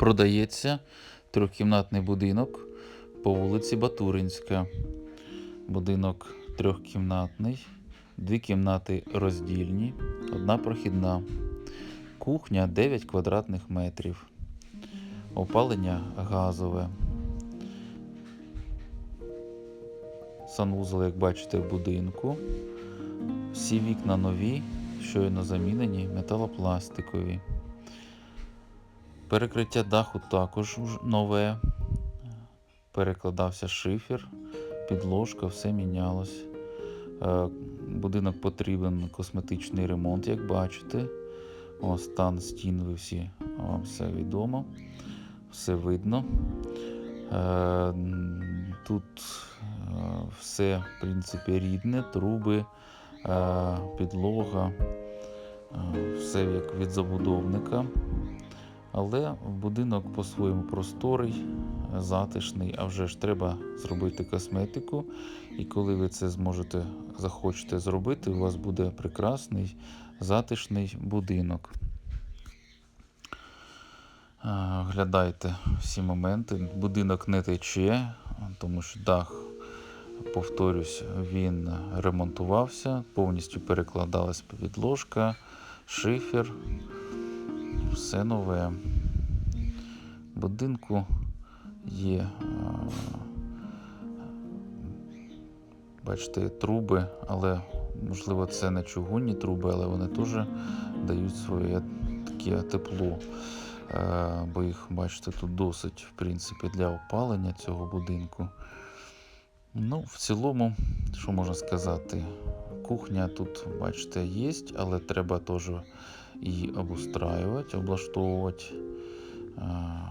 Продається трьохкімнатний будинок по вулиці Батуринська. Будинок трьохкімнатний, дві кімнати роздільні, одна прохідна. Кухня 9 квадратних метрів. Опалення газове. Санвузол, як бачите, в будинку. Всі вікна нові, щойно замінені, металопластикові. Перекриття даху також нове. Перекладався шифер, підложка, все мінялось. Е, Будинок потрібен косметичний ремонт, як бачите. О, стан стін ви всі вам все відомо, все видно. Е, Тут е, все, в принципі, рідне, труби, підлога, все як від забудовника. Але будинок по-своєму просторий, затишний, а вже ж треба зробити косметику. І коли ви це зможете, захочете зробити, у вас буде прекрасний затишний будинок. А, Глядайте всі моменти. Будинок не тече, тому що дах, повторюсь, він ремонтувався, повністю перекладалась підложка, шифер, все нове. Будинку є, бачите, труби, але можливо це не чугунні труби, але вони теж дають своє таке тепло. Е, Бо їх, бачите, тут досить, в принципі, для опалення цього будинку. Ну, в цілому, що можна сказати, кухня тут, бачите, є, але треба теж її обустраювати, облаштовувати. Е,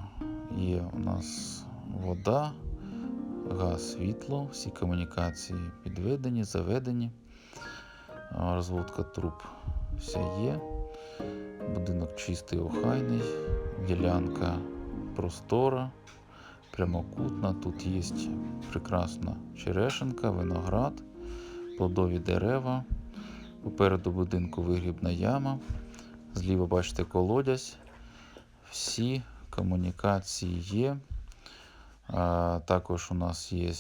Є у нас вода, газ, світло, всі комунікації підведені, заведені. Розводка труб вся є. Будинок чистий, охайний, ділянка простора, прямокутна. Тут є прекрасна черешенка, виноград, плодові дерева. Попереду будинку вигрібна яма. Зліва бачите колодязь. Всі комунікації є. Також у нас є е,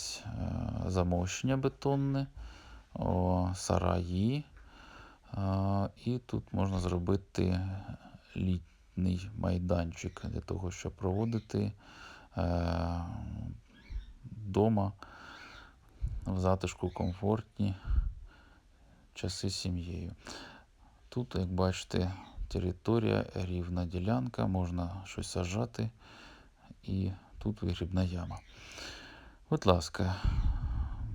замощення бетонне, сараї. І тут можна зробити літній майданчик для того, щоб проводити е, вдома в затишку комфортні часи з сім'єю. Тут, як бачите, територія рівна ділянка, можна щось сажати, і тут вигрібна яма. Будь ласка,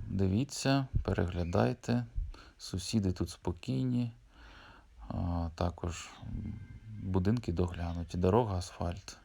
дивіться, переглядайте. Сусіди тут спокійні, а, також будинки доглянуті, дорога, асфальт.